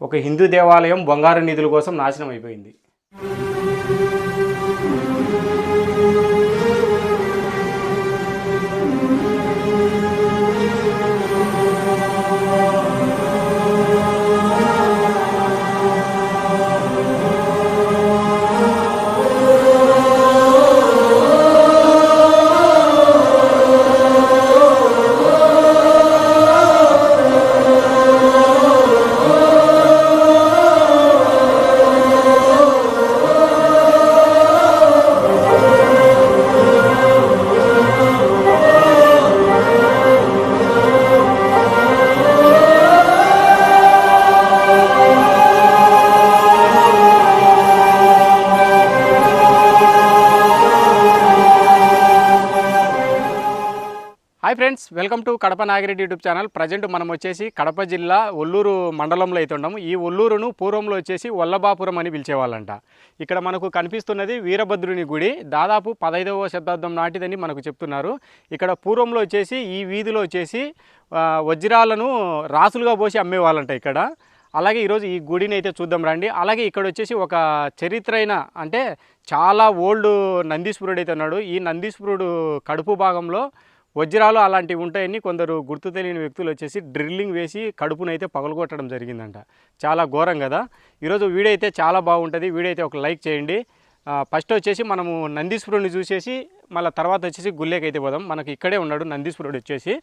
ఒక హిందూ దేవాలయం బంగారు నిధుల కోసం నాశనం అయిపోయింది. Friends welcome to Kadapa Nagireddy YouTube channel. Present మనం వచ్చేసి కడప జిల్లా ఒల్లూరు మండలంలో అయితే ఉన్నాము. ఈ ఒల్లూరును పూర్వంలో వచ్చేసి వల్లభాపురం అని పిలిచేవాళ్ళంట. ఇక్కడ మనకు కనిపిస్తున్నది వీరభద్రుని గుడి. దాదాపు పదైదవ శతాబ్దం నాటిదని మనకు చెప్తున్నారు. ఇక్కడ పూర్వంలో వచ్చేసి ఈ వీధిలో వచ్చేసి వజ్రాలను రాసులుగా పోసి అమ్మేవాళ్ళంట ఇక్కడ. అలాగే ఈరోజు ఈ గుడిని అయితే చూద్దాం రండి. అలాగే ఇక్కడ వచ్చేసి ఒక చరిత్ర అంటే చాలా ఓల్డ్ నందీశ్వరుడు అయితే ఉన్నాడు. ఈ నందీశ్వరుడు కడుపు భాగంలో వజ్రాలు అలాంటివి ఉంటాయని కొందరు గుర్తు తెలియని వ్యక్తులు వచ్చేసి డ్రిల్లింగ్ వేసి కడుపునైతే పగలగొట్టడం జరిగిందంట. చాలా ఘోరం కదా? ఈరోజు వీడియో అయితే చాలా బాగుంటుంది. వీడియో అయితే ఒక లైక్ చేయండి. ఫస్ట్ వచ్చేసి మనము నందీశ్వరుడిని చూసేసి మళ్ళీ తర్వాత వచ్చేసి గుళ్ళేకైతే పోదాం. మనకి ఇక్కడే ఉన్నాడు నందీశ్వరుడు వచ్చేసి.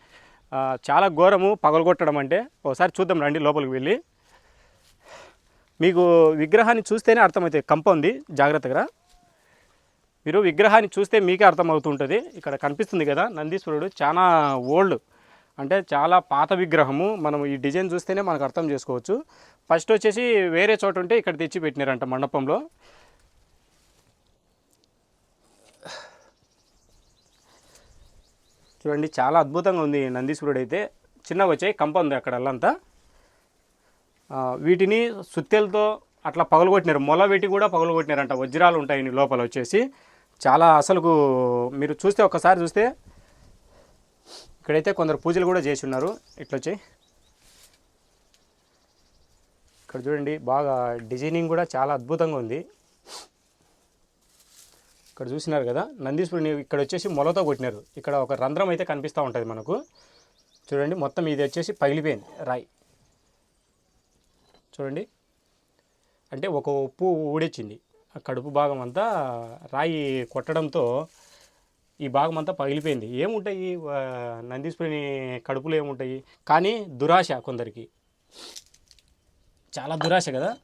చాలా ఘోరము పగలగొట్టడం అంటే. ఒకసారి చూద్దాం రండి లోపలికి వెళ్ళి. మీకు విగ్రహాన్ని చూస్తేనే అర్థమవుతుంది కంప ఉంది. జాగ్రత్తగా మీరు విగ్రహాన్ని చూస్తే మీకే అర్థమవుతుంటుంది. ఇక్కడ కనిపిస్తుంది కదా నందీశ్వరుడు చాలా ఓల్డ్. అంటే చాలా పాత విగ్రహము. మనం ఈ డిజైన్ చూస్తేనే మనకు అర్థం చేసుకోవచ్చు. ఫస్ట్ వచ్చేసి వేరే చోట ఉంటే ఇక్కడ తెచ్చి పెట్టినారంట మండపంలో. చూడండి చాలా అద్భుతంగా ఉంది ఈ నందీశ్వరుడు అయితే. చిన్నగా వచ్చాయి కంప ఉంది అక్కడ అల్లంతా. వీటిని సుత్తెలతో అట్లా పగలగొట్టినారు. మొల వీటి కూడా పగలగొట్టినారంట. వజ్రాలు ఉంటాయి లోపల వచ్చేసి. చాలా అసలుకు మీరు చూస్తే ఒకసారి చూస్తే ఇక్కడైతే కొందరు పూజలు కూడా చేసి ఉన్నారు ఇట్లొచ్చి ఇక్కడ చూడండి బాగా డిజైనింగ్ కూడా చాలా అద్భుతంగా ఉంది. ఇక్కడ చూసినారు కదా నందీశ్వరుని ఇక్కడ వచ్చేసి మొలతో కొట్టినారు. ఇక్కడ ఒక రంధ్రం అయితే కనిపిస్తూ ఉంటుంది మనకు. చూడండి మొత్తం ఇది వచ్చేసి పగిలిపోయింది రాయి. చూడండి. అంటే ఒక ఉప్పు ఊడొచ్చింది. కడుపు భాగం అంతా రాయి కొట్టడంతో ఈ భాగం అంతా పగిలిపోయింది. ఏముంటాయి? ఆ, నందీశ్వరుని కడుపులో ఏముంటాయి? కానీ దురాశ కొందరికి. చాలా దురాశ కదా?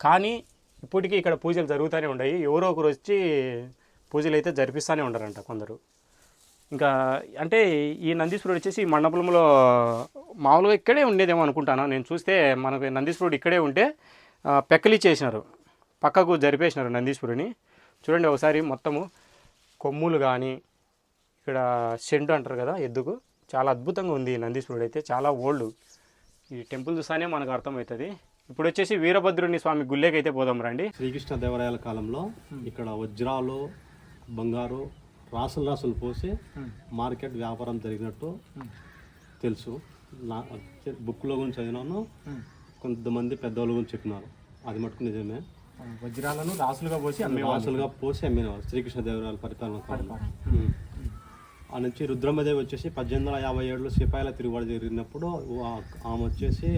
కానీ ఇప్పటికీ ఇక్కడ పూజలు జరుగుతూనే ఉన్నాయి. ఎవరో ఒకరు వచ్చి పూజలు అయితే జరిపిస్తూనే ఉంటారంట కొందరు. ఇంకా అంటే ఈ నందీశ్వరుడు వచ్చేసి ఈ మండపంలో మామూలుగా ఇక్కడే ఉండేదేమో అనుకుంటాను. నేను చూస్తే మనకు నందీశ్వరుడు ఇక్కడే ఉంటే పెక్కలి చేసినారు పక్కకు జరిపేసినారు నందీశ్వరుని. చూడండి ఒకసారి మొత్తము కొమ్ములు కానీ ఇక్కడ సెంటు అంటారు కదా ఎద్దుకు. చాలా అద్భుతంగా ఉంది నందీశ్వరుడు అయితే చాలా ఓల్డ్. ఈ టెంపుల్ చూస్తానే మనకు అర్థమవుతుంది. ఇప్పుడు వచ్చేసి వీరభద్రుని స్వామి గుళ్ళేకి అయితే పోదాం రండి. శ్రీకృష్ణ దేవరాయల కాలంలో ఇక్కడ వజ్రాలు బంగారు రాసులు రాసులు పోసి మార్కెట్ వ్యాపారం జరిగినట్టు తెలుసు. నా బుక్లో గురించి చదివినాను. కొంతమంది పెద్దవాళ్ళ గురించి చెప్పినారు. అది మటుకు నిజమే. వజ్రాలను రాసులుగా పోసి రాసులుగా పోసి అమ్మినారు శ్రీకృష్ణ దేవరాయల పరిపాలన. ఆ నుంచి రుద్రమ్మదేవి వచ్చేసి పద్దెనిమిది వందల యాభై ఏడులో సిపాయిల తిరుగుబాటు జరిగినప్పుడు ఆమె వచ్చేసి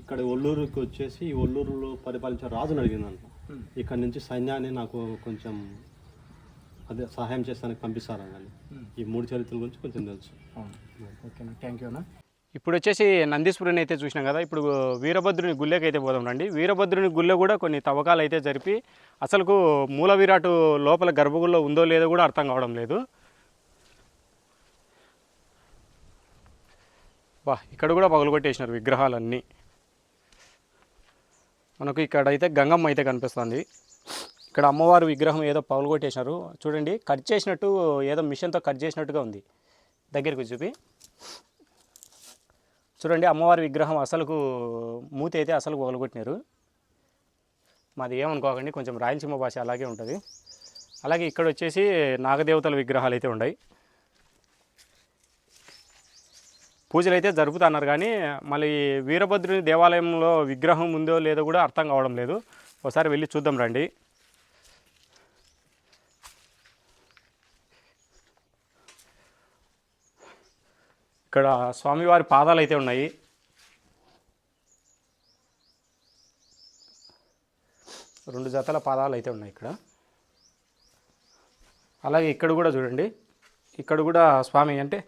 ఇక్కడ ఒల్లూరుకి వచ్చేసి ఈ ఒల్లూరులో పరిపాలించే రాజుని అడిగిందంట. ఇక్కడ నుంచి సైన్యాన్ని నాకు కొంచెం అదే సహాయం చేస్తానికి పంపిస్తారని. ఈ మూడు చరిత్రల గురించి కొంచెం తెలుసు. ఓకేనా థ్యాంక్ యూ అన్న. ఇప్పుడు వచ్చేసి నందీశ్వరుని అయితే చూసినాం కదా ఇప్పుడు వీరభద్రుని గుళ్ళకి అయితే పోదాం రండి. వీరభద్రుని గుళ్ళ కూడా కొన్ని తవ్వకాలు అయితే జరిపి అసలుకు మూల విరాటు లోపల గర్భగుడిలో ఉందో లేదో కూడా అర్థం కావడం లేదు. వా ఇక్కడ కూడా పగలగొట్టేసినారు విగ్రహాలన్నీ. మనకు ఇక్కడ అయితే గంగమ్మ అయితే కనిపిస్తుంది. ఇక్కడ అమ్మవారి విగ్రహం ఏదో పగలగొట్టేసినారు చూడండి కట్ చేసినట్టు ఏదో మిషన్తో కట్ చేసినట్టుగా ఉంది. దగ్గరికి చూపి. చూడండి అమ్మవారి విగ్రహం అసలుకు మూతి అయితే అసలు వగలగొట్టినారు మాది ఏమనుకోకండి కొంచెం రాయలసీమ భాష అలాగే ఉంటుంది. అలాగే ఇక్కడ వచ్చేసి నాగదేవతల విగ్రహాలు అయితే ఉన్నాయి పూజలు అయితే జరుపుతున్నారు కానీ మళ్ళీ వీరభద్రుని దేవాలయంలో విగ్రహం ఉందో లేదో కూడా అర్థం కావడం లేదు. ఒకసారి వెళ్ళి చూద్దాం రండి. ఇక్కడ స్వామివారి పాదాలు అయితే ఉన్నాయి. రెండు జతల పాదాలు అయితే ఉన్నాయి ఇక్కడ. అలాగే ఇక్కడ కూడా చూడండి. ఇక్కడ కూడా స్వామి అంటే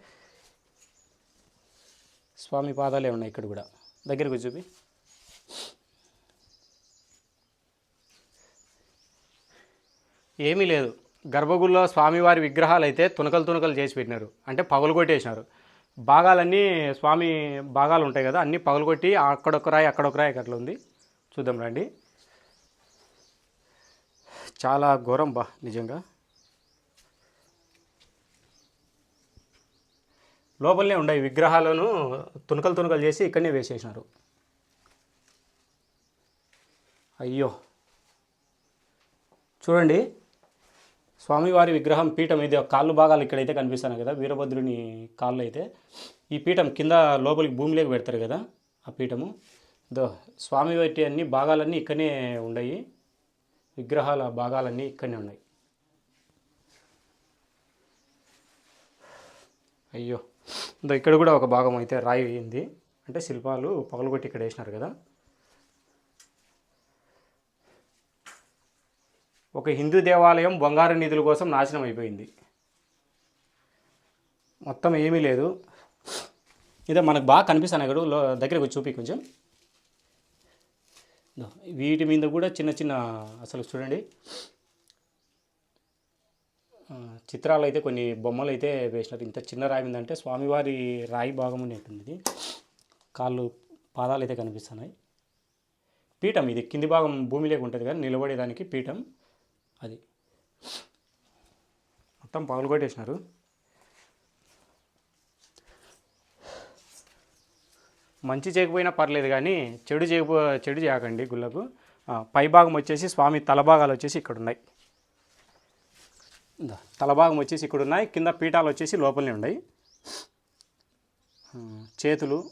స్వామి పాదాలే ఉన్నాయి ఇక్కడ కూడా. దగ్గరకు చూపి. ఏమీ లేదు. గర్భగుడిలో స్వామివారి విగ్రహాలు అయితే తునకలు తునకలు చేసి పెట్టినారు. అంటే పగలు కొట్టేసినారు. భాగాలన్నీ స్వామి భాగాలు ఉంటాయి కదా అన్నీ పగలగొట్టి అక్కడొక రాయి అక్కడొక రాయి అట్లా ఉంది. చూద్దాం రండి. చాలా ఘోరం బా నిజంగా. లోపలనే ఉన్నాయి విగ్రహాలను తునకలు తునకలు చేసి ఇక్కడనే వేసేసినారు. అయ్యో. చూడండి స్వామివారి విగ్రహం పీఠం ఇది కాళ్ళు భాగాలు ఇక్కడైతే కనిపిస్తున్నాయి కదా వీరభద్రుని కాళ్ళు అయితే ఈ పీఠం కింద లోపలికి భూమిలోకి పెడతారు కదా ఆ పీఠము. దో స్వామివారి అన్ని భాగాలన్నీ ఇక్కడనే ఉన్నాయి విగ్రహాల భాగాలన్నీ ఇక్కడనే ఉన్నాయి. అయ్యో. దో ఇక్కడ కూడా ఒక భాగం అయితే రాయి అయింది. అంటే శిల్పాలు పగలగొట్టి ఇక్కడ వేసినారు కదా. ఒక హిందూ దేవాలయం బంగారు నిధుల కోసం నాశనం అయిపోయింది. మొత్తం ఏమీ లేదు. ఇదే మనకు బాగా కనిపిస్తాను ఇక్కడ దగ్గరకు చూపి కొంచెం. వీటి మీద కూడా చిన్న చిన్న అసలు చూడండి. చిత్రాలు అయితే కొన్ని బొమ్మలు అయితే వేసినారు. ఇంత చిన్న రాయి ఉందంటే స్వామివారి రాయి భాగం ఉన్నట్టుంది. ఇది కాళ్ళు పాదాలు అయితే కనిపిస్తున్నాయి. పీఠం ఇది కింది భాగం భూమి ఉంటుంది కానీ నిలబడేదానికి పీఠం. అది. మొత్తం పగలగొట్టేసినారు మంచి చేయకపోయినా పర్లేదు కానీ చెడు చేయకపో చెడు చేయకండి గుళ్ళకు. ఆ, పై భాగం వచ్చేసి స్వామి తలభాగాలు వచ్చేసి ఇక్కడ ఉన్నాయి తలభాగం వచ్చేసి ఇక్కడ ఉన్నాయి కింద పీఠాలు వచ్చేసి లోపలనే ఉన్నాయి. చేతులు.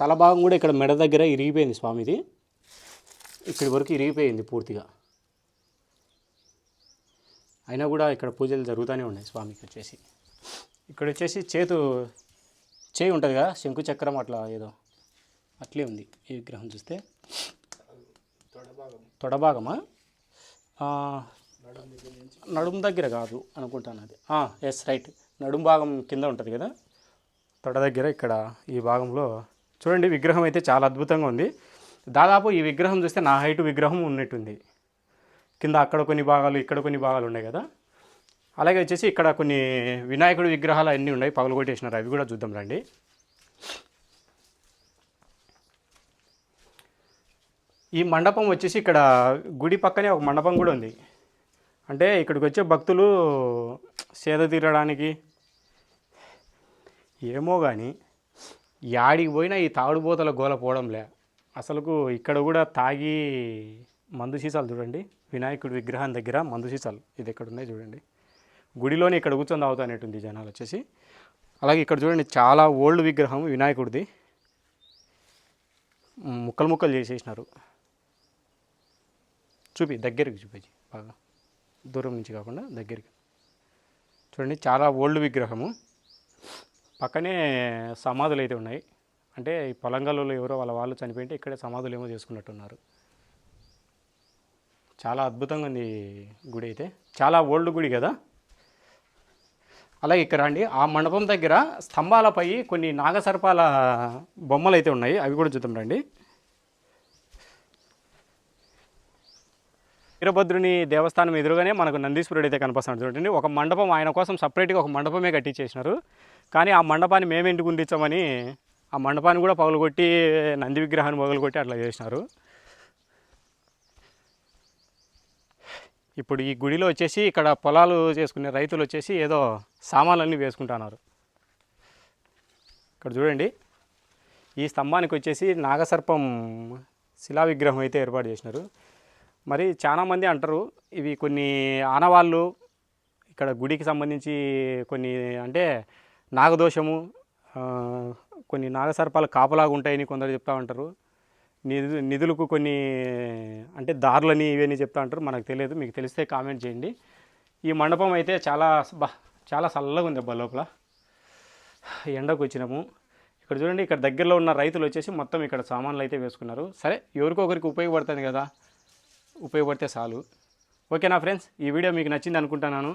తలభాగం కూడా ఇక్కడ మెడ దగ్గర ఇరిగిపోయింది స్వామిది. ఇక్కడి వరకు ఇరిగిపోయింది పూర్తిగా. అయినా కూడా ఇక్కడ పూజలు జరుగుతూనే ఉన్నాయి స్వామికి వచ్చేసి. ఇక్కడ వచ్చేసి చేతు చేయి ఉంటుంది కదా శంకు చక్రం అట్లా ఏదో. అట్లే ఉంది ఈ విగ్రహం చూస్తే. తొడభాగమా ఆ, నడుము దగ్గర కాదు అనుకుంటాను అది. ఎస్ రైట్ నడుము భాగం కింద ఉంటుంది కదా? తొడ దగ్గర ఇక్కడ ఈ భాగంలో. చూడండి విగ్రహం అయితే చాలా అద్భుతంగా ఉంది. దాదాపు ఈ విగ్రహం చూస్తే నా హైట్ విగ్రహం ఉన్నట్టుంది. కింద అక్కడ కొన్ని భాగాలు ఇక్కడ కొన్ని భాగాలు ఉన్నాయి కదా? అలాగే వచ్చేసి ఇక్కడ కొన్ని వినాయకుడి విగ్రహాలు అన్నీ ఉన్నాయి. పగలగొట్టేసినారు అవి కూడా చూద్దాం రండి. ఈ మండపం వచ్చేసి ఇక్కడ గుడి పక్కనే ఒక మండపం కూడా ఉంది. అంటే ఇక్కడికి వచ్చే భక్తులు సేద తీరడానికి ఏమో కానీ యాడికి పోయినా ఈ తాగుడుబోతల గోల పోవడంలే. అసలుకు ఇక్కడ కూడా తాగి మందు సీసాలు చూడండి. వినాయకుడి విగ్రహం దగ్గర మందు సీసాలు. ఇది ఎక్కడ ఉన్నాయి చూడండి. గుడిలోనే ఇక్కడ కూర్చొని తాగుతానేటుంది జనాలు వచ్చేసి. అలాగే ఇక్కడ చూడండి చాలా ఓల్డ్ విగ్రహం వినాయకుడిది. ముక్కలు ముక్కలు చేసేసినారు. చూపి దగ్గరికి చూపించి బాగా. దూరం నుంచి కాకుండా దగ్గరికి. చూడండి చాలా ఓల్డ్ విగ్రహము. పక్కనే సమాధులు అయితే ఉన్నాయి. అంటే ఈ పొలంగల్లో ఎవరో వాళ్ళ వాళ్ళు చనిపోయింటే ఇక్కడే సమాధులు ఏమో చేసుకున్నట్టున్నారు. చాలా అద్భుతంగా ఉంది గుడి అయితే. చాలా ఓల్డ్ గుడి కదా. అలాగే ఇక్కడ అండి ఆ మండపం దగ్గర స్తంభాలపై కొన్ని నాగసర్పాల బొమ్మలు అయితే ఉన్నాయి. అవి కూడా చూద్దాం రండి. వీరభద్రుని దేవస్థానం ఎదురుగానే మనకు నందీశ్వరుడు అయితే కనిపిస్తున్నాడు చూడండి. ఒక మండపం ఆయన కోసం సపరేట్గా ఒక మండపమే కట్టించేసినారు. కానీ ఆ మండపాన్ని మేము ఎందుకు ఆ మండపాన్ని కూడా పగలగొట్టి నంది విగ్రహాన్ని పగలగొట్టి అట్లా చేసినారు. ఇప్పుడు ఈ గుడిలో వచ్చేసి ఇక్కడ పొలాలు చేసుకునే రైతులు వచ్చేసి ఏదో సామాన్లన్నీ వేసుకుంటున్నారు. ఇక్కడ చూడండి. ఈ స్తంభానికి వచ్చేసి నాగసర్పం శిలా విగ్రహం అయితే ఏర్పాటు చేసినారు. మరి చాలామంది అంటారు ఇవి కొన్ని ఆనవాళ్ళు ఇక్కడ గుడికి సంబంధించి కొన్ని అంటే నాగదోషము కొన్ని నాగసర్పాలు కాపలాగా ఉంటాయని కొందరు చెప్తా ఉంటారు. నిధు నిధులకు కొన్ని అంటే దారులని ఇవన్నీ చెప్తా అంటారు. మనకు తెలియదు. మీకు తెలిస్తే కామెంట్ చేయండి. ఈ మండపం అయితే చాలా బా చాలా చల్లగా ఉంది అబ్బా లోపల. ఎండకు వచ్చినాము. ఇక్కడ చూడండి ఇక్కడ దగ్గరలో ఉన్న రైతులు వచ్చేసి మొత్తం ఇక్కడ సామాన్లు అయితే వేసుకున్నారు. సరే ఎవరికొకరికి ఉపయోగపడుతుంది కదా. ఉపయోగపడితే చాలు. ఓకేనా ఫ్రెండ్స్? ఈ వీడియో మీకు నచ్చింది అనుకుంటున్నాను.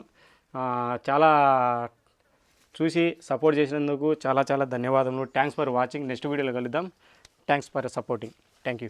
చాలా చూసి సపోర్ట్ చేసినందుకు చాలా చాలా ధన్యవాదములు. థ్యాంక్స్ ఫర్ వాచింగ్ నెక్స్ట్ వీడియోలో కలుద్దాం. Thanks for supporting thank you